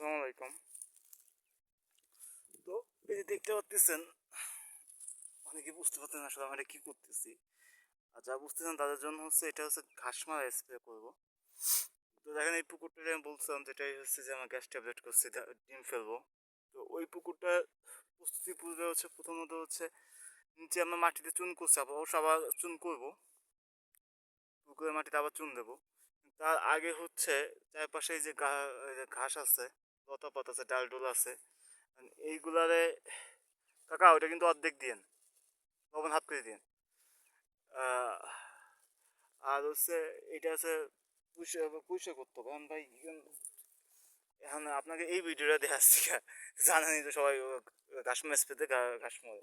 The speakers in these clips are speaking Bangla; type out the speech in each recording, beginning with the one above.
আসসালামু তো এই যে দেখতে পাচ্ছেন অনেকে বুঝতে পারতেন আসলে আমরা কি করতেছি। আর যা বুঝতেছেন তাদের জন্য হচ্ছে এটা হচ্ছে ঘাস মারা স্প্রে করব। তো দেখেন এই পুকুরটা আমি বলছিলাম যেটাই হচ্ছে যে আমার গ্যাস ট্যাবলেট করছি ডিম ফেলব। তো ওই পুকুরটা প্রস্তুতি পূর্বে হচ্ছে প্রথমত হচ্ছে নিচে আমরা মাটিতে চুন করছি অবশ্য আবার চুন করব। পুকুরের মাটিতে আবার চুন দেবো। তার আগে হচ্ছে চারপাশে যে ঘাস আছে লতা পাতা আছে ডাল ডোল আছে এইগুলারে, কাকা ওটা কিন্তু অর্ধেক দিয়েন। লবণ হাফ করে দিন আর হচ্ছে এটা আছে, পুষে করতে হবে। এখন ভাই, এখন- আপনাকে এই ভিডিওটা দেখাচ্ছি জানেনই তো সবাই ঘাস স্প্রেতে ঘাস মরে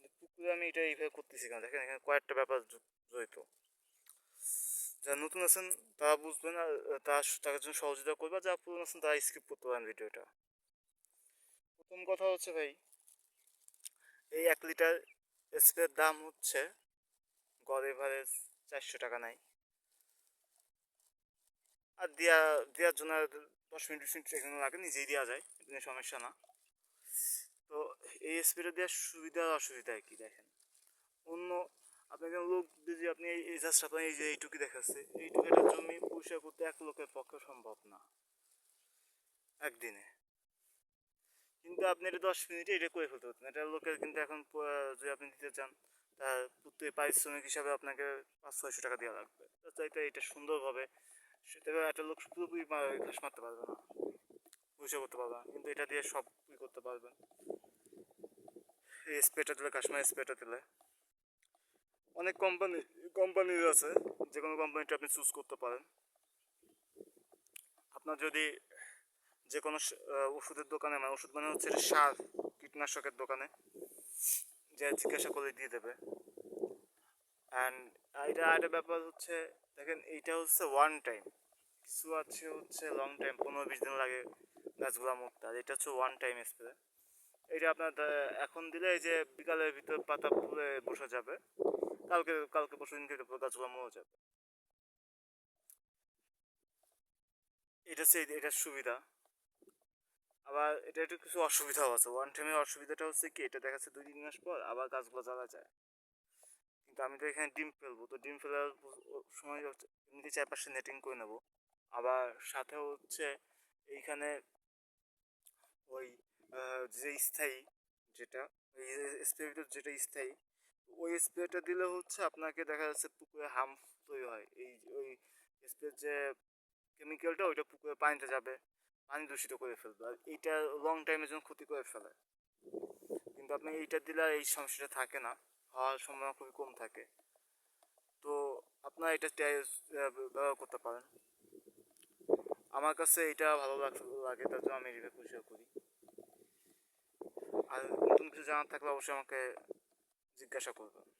কিন্তু পুকুরে আমি এটা এইভাবে করতেছি কারণ দেখেন, এখানে কয়েকটা ব্যাপার জড়িত। যারা নতুন আছেন তারা বুঝবেন আর তারা তাদের জন্য সহযোগিতা করবে। যারা পুরনো আছেন তারা স্কিপ করতে পারেন ভিডিওটা। প্রথম কথা হচ্ছে ভাই, এই এক লিটার স্প্রের দাম হচ্ছে গড় এভারেজ চারশো টাকা নাই। আর দেওয়া দেওয়ার জন্য দশ মিনিট মিনিট এখানে লাগে, নিজেই দেওয়া যায় সমস্যা না। তো এই স্প্রেটা দেওয়ার সুবিধা আর অসুবিধা কি দেখেন? আপনাকে লোক যদি আপনি এই জাস্ট আপনি এই যে এইটুকু দেখাচ্ছে, এইটুকু একটা জমি পরিষ্কার করতে এক লোকের পক্ষে সম্ভব না। একদিনে। কিন্তু আপনি এটা দশ মিনিটে এটা করে ফেলতে পারতেন। এটা লোকের কিন্তু এখন যদি আপনি দিতে চান, তার প্রত্যেক পারিশ্রমিক হিসাবে আপনাকে পাঁচ ছয়শো টাকা দেওয়া লাগবে। তো চাইতে এটা সুন্দরভাবে সেটা একটা লোক পুরোপুরি ঘাস মারতে পারবে না। পরিষ্কার করতে পারবে না। কিন্তু এটা দিয়ে সব করতে পারবেন। এই স্প্রেটা দিলে, কাশ্মীর স্প্রেটা দিলে। অনেক কোম্পানি কোম্পানির আছে, যে কোনো কোম্পানিটা আপনি চুজ করতে পারেন। আপনার যদি যে কোনো ওষুধের দোকানে মানে ওষুধ মানে হচ্ছে সার, কীটনাশকের দোকানে, যে জিজ্ঞাসা করে দিয়ে দেবে। অ্যান্ড এটা একটা ব্যাপার হচ্ছে, দেখেন এইটা হচ্ছে ওয়ান টাইম কিছু আছে হচ্ছে লং টাইম পনেরো বিশ দিন লাগে গাছগুলো মরতে, আর এটা হচ্ছে ওয়ান টাইম স্প্রে এটা আপনার এখন দিলে এই যে বিকালের ভিতর পাতা ফুলে বসে যাবে। কালকে কালকে পরশু দিনকে গাছগুলো মরে যাবে। এটা এই- এটার সুবিধা। আবার এটা একটু কিছু অসুবিধাও আছে। ওয়ান টাইমের অসুবিধাটা হচ্ছে কি, এটা দেখা যাচ্ছে দুই, তিন মাস পর আবার গাছগুলো জ্বালা যায়। কিন্তু আমি তো এখানে ডিম ফেলব, তো ডিম ফেলার সময় এমনিতে চারপাশে নেটিং করে নেব। আবার সাথে হচ্ছে এইখানে ওই যে স্থায়ী যেটা স্প্রে ভিতর যেটা স্থায়ী ওই স্প্রেটা দিলে হচ্ছে আপনাকে দেখা যাচ্ছে পুকুরে হাম তৈরি হয়। এই ওই স্প্রে যে কেমিক্যালটা ওইটা পুকুরে পানিতে যাবে, পানি দূষিত করে ফেলবে। আর এইটা লং টাইমের জন্য ক্ষতি করে ফেলে। কিন্তু আপনি এইটা দিলে এই সমস্যাটা থাকে না। হওয়ার সম্ভাবনা খুবই কম থাকে। তো আপনার এটা ব্যবহার করতে পারেন। আমার কাছে এটা ভালো লাগ- তার জন্য আমি এটা পরিষ্কার করি। আর নতুন কিছু জানার থাকলে অবশ্যই আমাকে জিজ্ঞাসা করবেন।